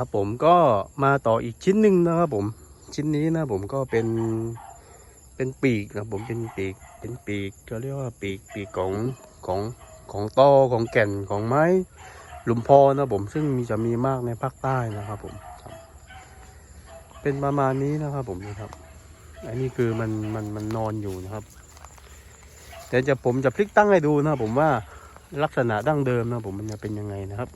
ครับผมก็มาต่ออีกชิ้นหนึ่งนะครับผมชิ้นนี้นะผมก็เป็นเป็นปีกนะผมเป็นปีกเป็นปีกเขาเรียกว่าปีกปีกของของของตอของแก่นของไม้หลุมพอนะผมซึ่งมีจะมีมากในภาคใต้นะครับผมเป็นประมาณนี้นะครับผมนะครับ อันนี้คือมันมันมันนอนอยู่นะครับเดี๋ยวจะผมจะพลิกตั้งให้ดูนะผมว่าลักษณะดั้งเดิมนะผมมันจะเป็นยังไงนะครับ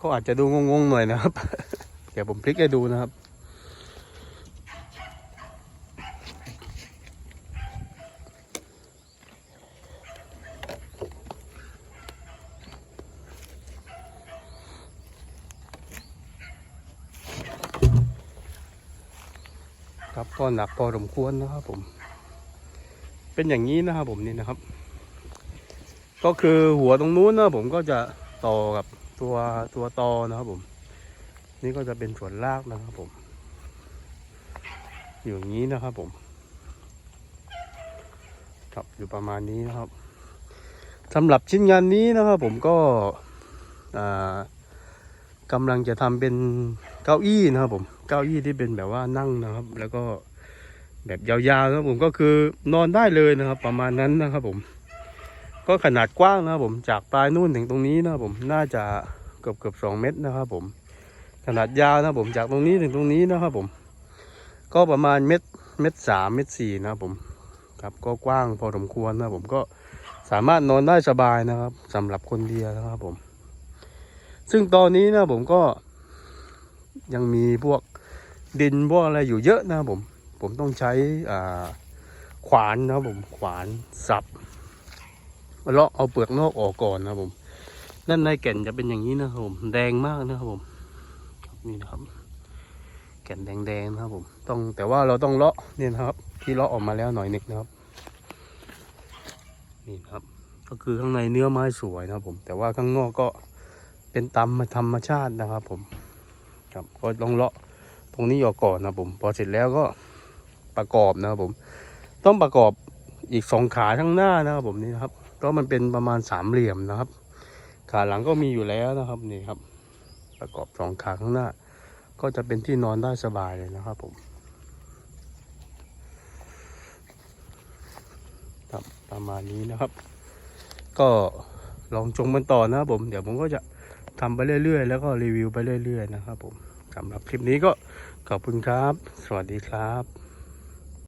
ก็อาจจะดูงงๆหน่อยนะครับ เดี๋ยวผมพลิกให้ดูนะครับ ครับก็หนักพอสมควรนะครับผม เป็นอย่างนี้นะครับผมนี่นะครับ ก็คือหัวตรงนู้นนะผมก็จะต่อกับตัวตัวตอนะครับผม นี่ก็จะเป็นส่วนรากนะครับผม อยู่อย่างนี้นะครับผมครับอยู่ประมาณนี้นะครับสำหรับชิ้นงานนี้นะครับผมก็อ่ากำลังจะทำเป็นเก้าอี้นะครับผมเก้าอี้ที่เป็นแบบว่านั่งนะครับ แล้วก็แบบยาวๆนะครับผมก็คือนอนได้เลยนะครับ ประมาณนั้นนะครับผม ก็ขนาดกว้างนะครับผมจากปลายนู่นถึงตรงนี้นะครับผมน่าจะเกือบเกือบสองเมตรนะครับผม ขนาดยาวนะครับผมจากตรงนี้ถึงตรงนี้นะครับผม ก็ประมาณเมตรเมตรสามเมตรสี่นะครับผมครับก็กว้างพอสมควรนะครับผมก็สามารถนอนได้สบายนะครับสำหรับคนเดียวนะครับผม ซึ่งตอนนี้นะผมก็ยังมีพวกดินพวกอะไรอยู่เยอะนะผม ผมต้องใช้อ่าขวานนะผมขวานสับ เลาะเอาเปลือกนอกออกก่อนนะครับผมด้านในแก่นจะเป็นอย่างนี้นะครับผมแดงมากนะครับผมนี่นะครับ แก่นแดงๆนะครับผม ต้องแต่ว่าเราต้องเลาะเนี่ยนะครับ ที่เลาะออกมาแล้วหน่อยนึงนะครับ นี่นะครับ ก็คือข้างในเนื้อไม้สวยนะครับผม แต่ว่าข้างนอกก็เป็นตามธรรมชาตินะครับ ผม ครับก็ต้องเลาะตรงนี้ออกก่อนนะครับผม พอเสร็จแล้วก็ประกอบนะครับผม ต้องประกอบอีกสองขาข้างหน้านะครับผมนี่นะครับ ก็มันเป็นประมาณสามเหลี่ยมนะครับ ขาหลังก็มีอยู่แล้วนะครับนี่ครับ ประกอบสองขาข้างหน้า ก็จะเป็นที่นอนได้สบายเลยนะครับผมครับประมาณนี้นะครับ ก็ลองชมกันต่อนะครับผม เดี๋ยวผมก็จะทำไปเรื่อยๆ แล้วก็รีวิวไปเรื่อยๆ นะครับผมสำหรับคลิปนี้ก็ขอบคุณครับ สวัสดีครับ